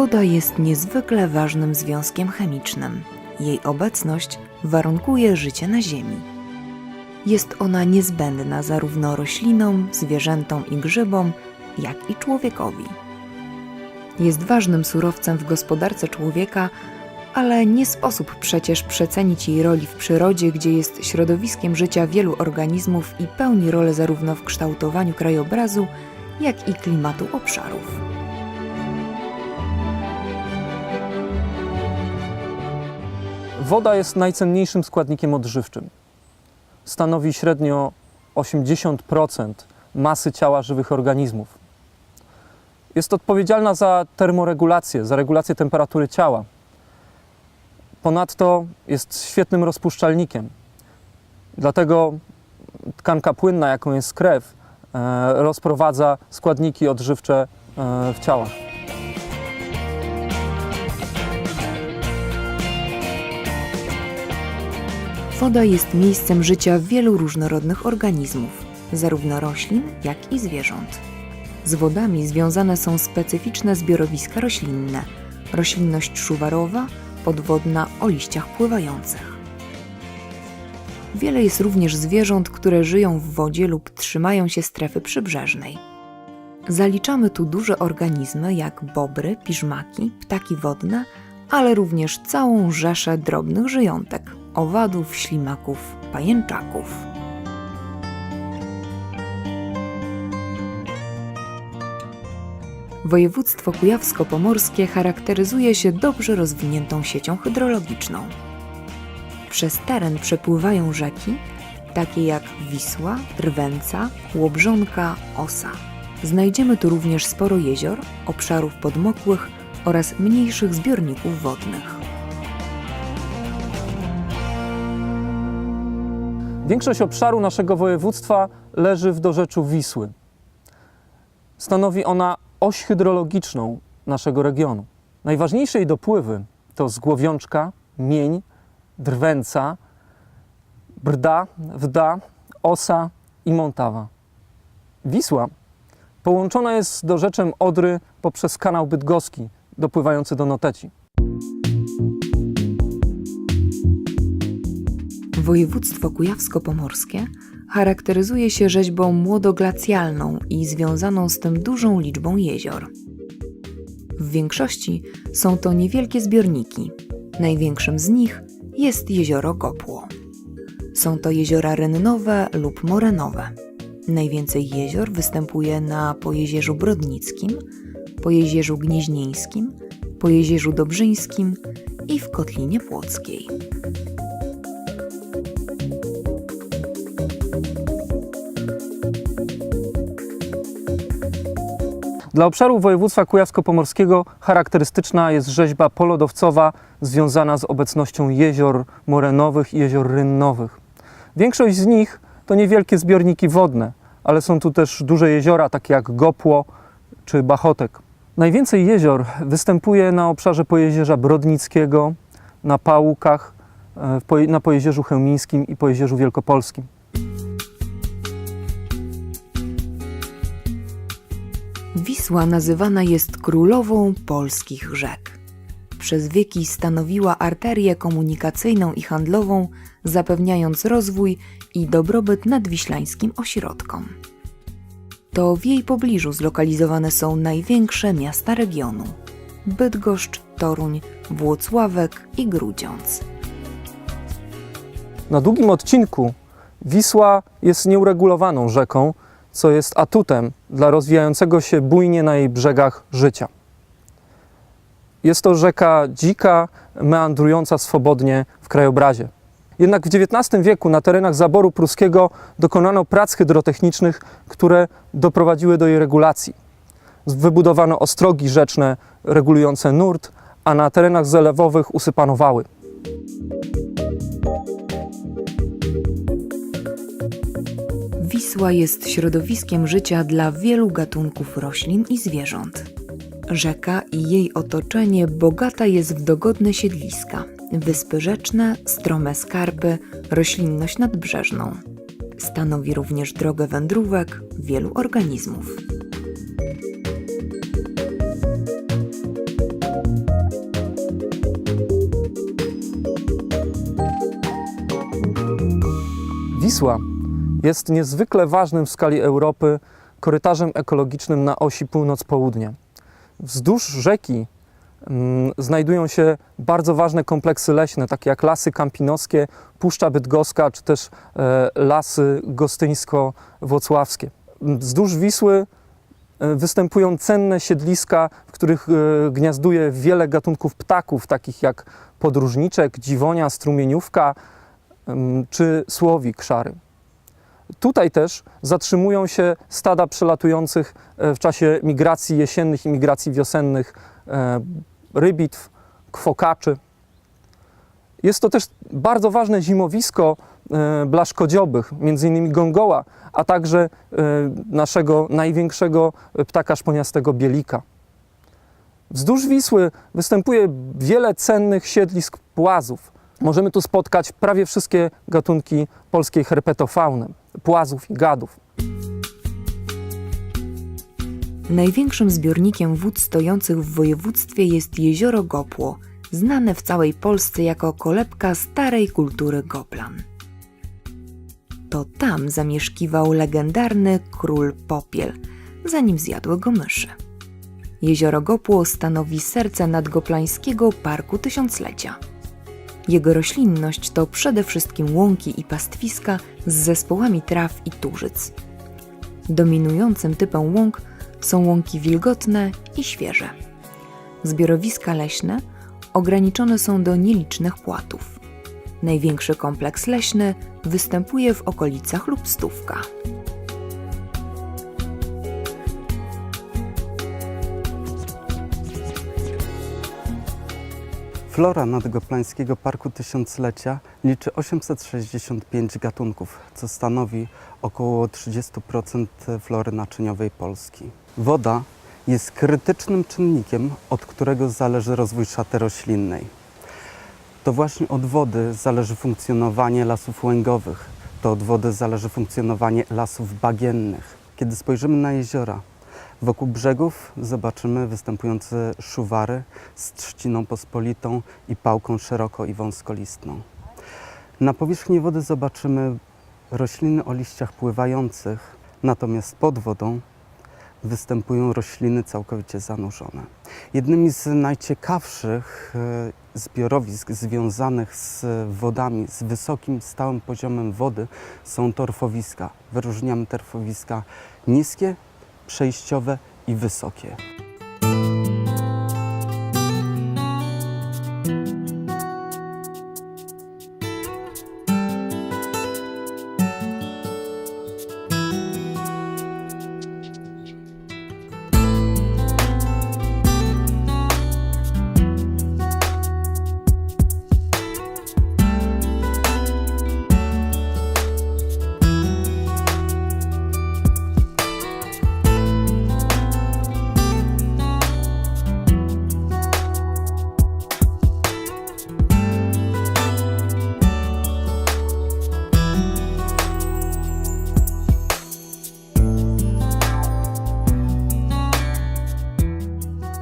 Woda jest niezwykle ważnym związkiem chemicznym. Jej obecność warunkuje życie na Ziemi. Jest ona niezbędna zarówno roślinom, zwierzętom i grzybom, jak i człowiekowi. Jest ważnym surowcem w gospodarce człowieka, ale nie sposób przecież przecenić jej roli w przyrodzie, gdzie jest środowiskiem życia wielu organizmów i pełni rolę zarówno w kształtowaniu krajobrazu, jak i klimatu obszarów. Woda jest najcenniejszym składnikiem odżywczym. Stanowi średnio 80% masy ciała żywych organizmów. Jest odpowiedzialna za termoregulację, za regulację temperatury ciała. Ponadto jest świetnym rozpuszczalnikiem. Dlatego tkanka płynna, jaką jest krew, e, rozprowadza składniki odżywcze e, w ciałach. Woda jest miejscem życia wielu różnorodnych organizmów, zarówno roślin, jak i zwierząt. Z wodami związane są specyficzne zbiorowiska roślinne, roślinność szuwarowa, podwodna o liściach pływających. Wiele jest również zwierząt, które żyją w wodzie lub trzymają się strefy przybrzeżnej. Zaliczamy tu duże organizmy jak bobry, piżmaki, ptaki wodne, ale również całą rzeszę drobnych żyjątek, owadów, ślimaków, pajęczaków. Województwo kujawsko-pomorskie charakteryzuje się dobrze rozwiniętą siecią hydrologiczną. Przez teren przepływają rzeki, takie jak Wisła, Rwęca, Łobrzonka, Osa. Znajdziemy tu również sporo jezior, obszarów podmokłych oraz mniejszych zbiorników wodnych. Większość obszaru naszego województwa leży w dorzeczu Wisły. Stanowi ona oś hydrologiczną naszego regionu. Najważniejsze jej dopływy to Zgłowiączka, Mień, Drwęca, Brda, Wda, Osa i Montawa. Wisła połączona jest z dorzeczem Odry poprzez kanał bydgoski dopływający do Noteci. Województwo kujawsko-pomorskie charakteryzuje się rzeźbą młodoglacjalną i związaną z tym dużą liczbą jezior. W większości są to niewielkie zbiorniki. Największym z nich jest jezioro Gopło. Są to jeziora rynnowe lub morenowe. Najwięcej jezior występuje na Pojezierzu Brodnickim, Pojezierzu Gnieźnieńskim, Pojezierzu Dobrzyńskim i w Kotlinie Płockiej. Dla obszaru województwa kujawsko-pomorskiego charakterystyczna jest rzeźba polodowcowa związana z obecnością jezior morenowych i jezior rynnowych. Większość z nich to niewielkie zbiorniki wodne, ale są tu też duże jeziora, takie jak Gopło czy Bachotek. Najwięcej jezior występuje na obszarze Pojezierza Brodnickiego, na Pałukach, e, na Pojezierzu Chełmińskim i Pojezierzu Wielkopolskim. Wisła nazywana jest królową polskich rzek. Przez wieki stanowiła arterię komunikacyjną i handlową, zapewniając rozwój i dobrobyt nadwiślańskim ośrodkom. To w jej pobliżu zlokalizowane są największe miasta regionu: Bydgoszcz, Toruń, Włocławek i Grudziądz. Na długim odcinku Wisła jest nieuregulowaną rzeką, co jest atutem dla rozwijającego się bujnie na jej brzegach życia. Jest to rzeka dzika, meandrująca swobodnie w krajobrazie. Jednak w XIX wieku na terenach zaboru pruskiego dokonano prac hydrotechnicznych, które doprowadziły do jej regulacji. Wybudowano ostrogi rzeczne regulujące nurt, a na terenach zalewowych usypano wały. Wisła jest środowiskiem życia dla wielu gatunków roślin i zwierząt. Rzeka i jej otoczenie bogata jest w dogodne siedliska, wyspy rzeczne, strome skarpy, roślinność nadbrzeżną. Stanowi również drogę wędrówek wielu organizmów. Wisła jest niezwykle ważnym w skali Europy korytarzem ekologicznym na osi północ-południe. Wzdłuż rzeki mm, znajdują się bardzo ważne kompleksy leśne, takie jak lasy kampinowskie, Puszcza Bydgoska czy też e, lasy gostyńsko-włocławskie. Mm, Wzdłuż Wisły e, występują cenne siedliska, w których e, gniazduje wiele gatunków ptaków, takich jak podróżniczek, dziwonia, strumieniówka em, czy słowik szary. Tutaj też zatrzymują się stada przelatujących e, w czasie migracji jesiennych i migracji wiosennych e, rybitw, kwokaczy. Jest to też bardzo ważne zimowisko e, blaszkodziobych, m.in. gongoła, a także naszego największego ptaka szponiastego bielika. Wzdłuż Wisły występuje wiele cennych siedlisk płazów. Możemy tu spotkać prawie wszystkie gatunki polskiej herpetofauny, płazów i gadów. Największym zbiornikiem wód stojących w województwie jest jezioro Gopło, znane w całej Polsce jako kolebka starej kultury Goplan. To tam zamieszkiwał legendarny król Popiel, zanim zjadły go myszy. Jezioro Gopło stanowi serce nadgoplańskiego Parku Tysiąclecia. Jego roślinność to przede wszystkim łąki i pastwiska z zespołami traw i turzyc. Dominującym typem łąk są łąki wilgotne i świeże. Zbiorowiska leśne ograniczone są do nielicznych płatów. Największy kompleks leśny występuje w okolicach Lubstówka. Flora Nadgoplańskiego Parku Tysiąclecia liczy 865 gatunków, co stanowi około 30% flory naczyniowej Polski. Woda jest krytycznym czynnikiem, od którego zależy rozwój szaty roślinnej. To właśnie od wody zależy funkcjonowanie lasów łęgowych, to od wody zależy funkcjonowanie lasów bagiennych. Kiedy spojrzymy na jeziora, Wokół brzegów zobaczymy występujące szuwary z trzciną pospolitą i pałką szeroko i wąskolistną. Na powierzchni wody zobaczymy rośliny o liściach pływających, natomiast pod wodą występują rośliny całkowicie zanurzone. Jednymi z najciekawszych e, zbiorowisk związanych z wodami, z wysokim, stałym poziomem wody są torfowiska. Wyróżniamy torfowiska niskie, przejściowe i wysokie.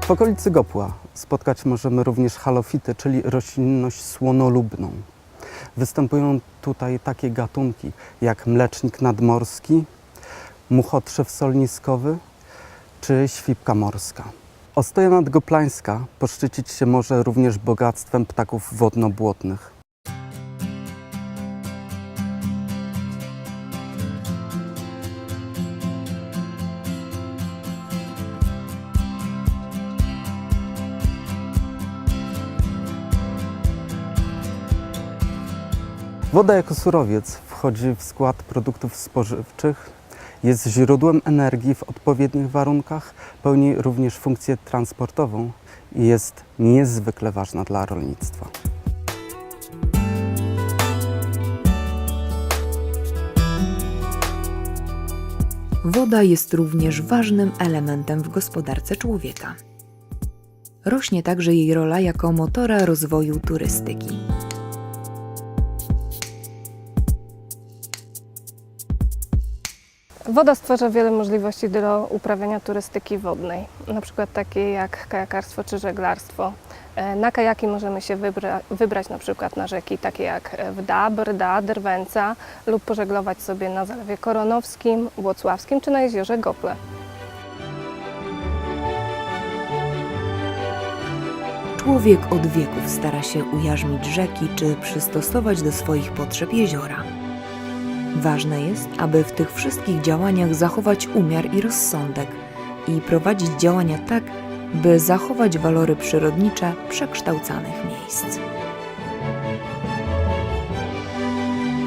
W okolicy Gopła spotkać możemy również halofity, czyli roślinność słonolubną. Występują tutaj takie gatunki jak mlecznik nadmorski, muchotrzew solniskowy czy świpka morska. Ostoja nadgoplańska poszczycić się może również bogactwem ptaków wodno-błotnych. Woda jako surowiec wchodzi w skład produktów spożywczych, jest źródłem energii w odpowiednich warunkach, pełni również funkcję transportową i jest niezwykle ważna dla rolnictwa. Woda jest również ważnym elementem w gospodarce człowieka. Rośnie także jej rola jako motora rozwoju turystyki. Woda stwarza wiele możliwości do uprawiania turystyki wodnej, na przykład takie jak kajakarstwo czy żeglarstwo. E, Na kajaki możemy się wybra- wybrać na przykład na rzeki takie jak e, Wda, Brda, Drwęca lub pożeglować sobie na Zalewie Koronowskim, Włocławskim czy na jeziorze Gople. Człowiek od wieków stara się ujarzmić rzeki czy przystosować do swoich potrzeb jeziora. Ważne jest, aby w tych wszystkich działaniach zachować umiar i rozsądek i prowadzić działania tak, by zachować walory przyrodnicze przekształcanych miejsc.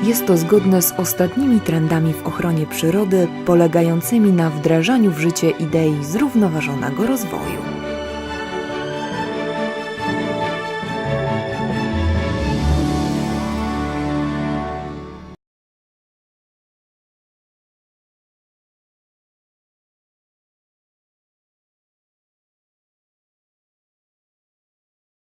Jest to zgodne z ostatnimi trendami w ochronie przyrody, polegającymi na wdrażaniu w życie idei zrównoważonego rozwoju.